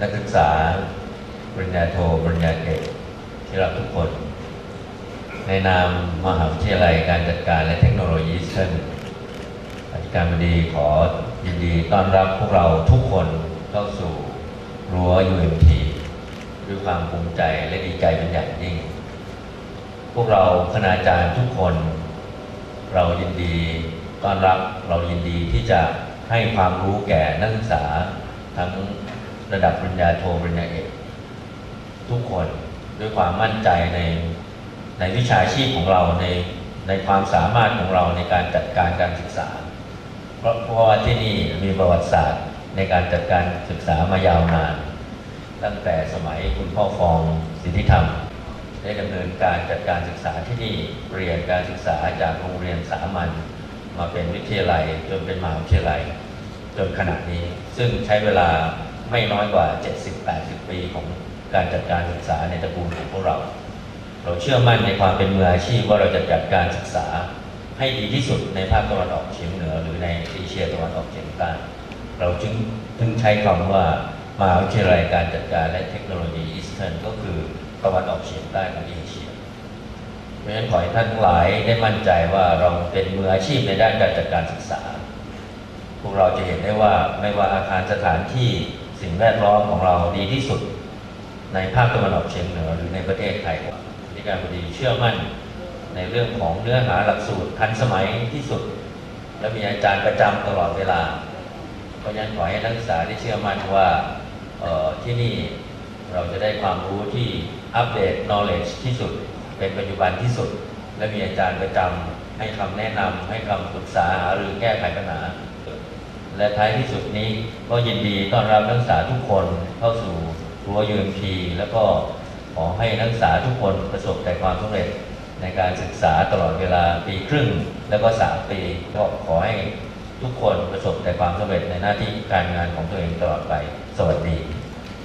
นักศึกษาปริญญาโทปริญญาเอกที่รักทุกคน ในนามมหาวิทยาลัยการจัดการและเทคโนโลยีเช่นอธิการบดีขอยินดีต้อนรับพวกเราทุกคนเข้าสู่รั้ว UMT ด้วยความภูมิใจและดีใจเป็นอย่างยิ่ง พวกเราคณาจารย์ทุกคน เรายินดีต้อนรับเรายินดีที่จะให้ความรู้แก่นักศึกษาทั้ง ระดับปริญญาโทปริญญาเอกทุกคนด้วยความมั่นใจในในวิชาชีพของเราในในความสามารถของเราในการจัดการการศึกษา เพราะเพราะว่าที่นี่มีประวัติศาสตร์ในการจัดการศึกษามายาวนาน ตั้งแต่สมัยคุณพ่อฟองสิทธิธรรม ได้ดำเนินการจัดการศึกษาที่นี่เรียนการศึกษาจากโรงเรียนสามัญมาเป็นวิทยาลัยจนเป็นมหาวิทยาลัยจนขณะนี้ ซึ่งใช้เวลา ไม่น้อยกว่า 70-80 ปีของการจัดการศึกษาในตระกูลของพวกเรา เราเชื่อมั่นในความเป็นมืออาชีพว่าเราจะจัดการศึกษาให้ดีที่สุดในภาคตะวันออกเฉียงเหนือ หรือในเอเชียตะวันออกเฉียงใต้ เราจึงจึงใช้คำว่ามหาวิทยาลัยการจัดการและเทคโนโลยีอีสเทิร์นก็คือตะวันออกเฉียงใต้ของเอเชีย เพราะฉะนั้นขอให้ท่านทั้งหลายได้มั่นใจว่าเราเป็นมืออาชีพในด้านการจัดการศึกษา พวกเราจะเห็นได้ว่าไม่ว่าอาคารสถานที่ สิ่งแวดล้อมของเราดีที่สุด ในภาคตะวันออกเฉียงเหนือหรือในประเทศไทยที่การบดีเชื่อมั่นในเรื่องของเนื้อหาหลักสูตรทันสมัยที่สุด และมีอาจารย์ประจำตลอดเวลา เพราะฉะนั้นขอให้นักศึกษาได้เชื่อมั่นว่าออที่นี่เราจะได้ความรู้ที่อัปเดต knowledge ที่สุด เป็นปัจจุบันที่สุด และมีอาจารย์ประจำให้คำแนะนำให้คำปรึกษาหรือแก้ไขปัญหา และท้ายที่สุดนี้ก็ยินดีต้อนรับนักศึกษาทุกคนเข้าสู่รั้ว UMP แล้วก็ขอให้นักศึกษาทุกคนประสบแต่ความสำเร็จในการศึกษาตลอดเวลาปีครึ่ง แล้วก็สามปีก็ขอให้ทุกคนประสบแต่ความสำเร็จในหน้าที่การงานของตัวเองตลอดไป สวัสดี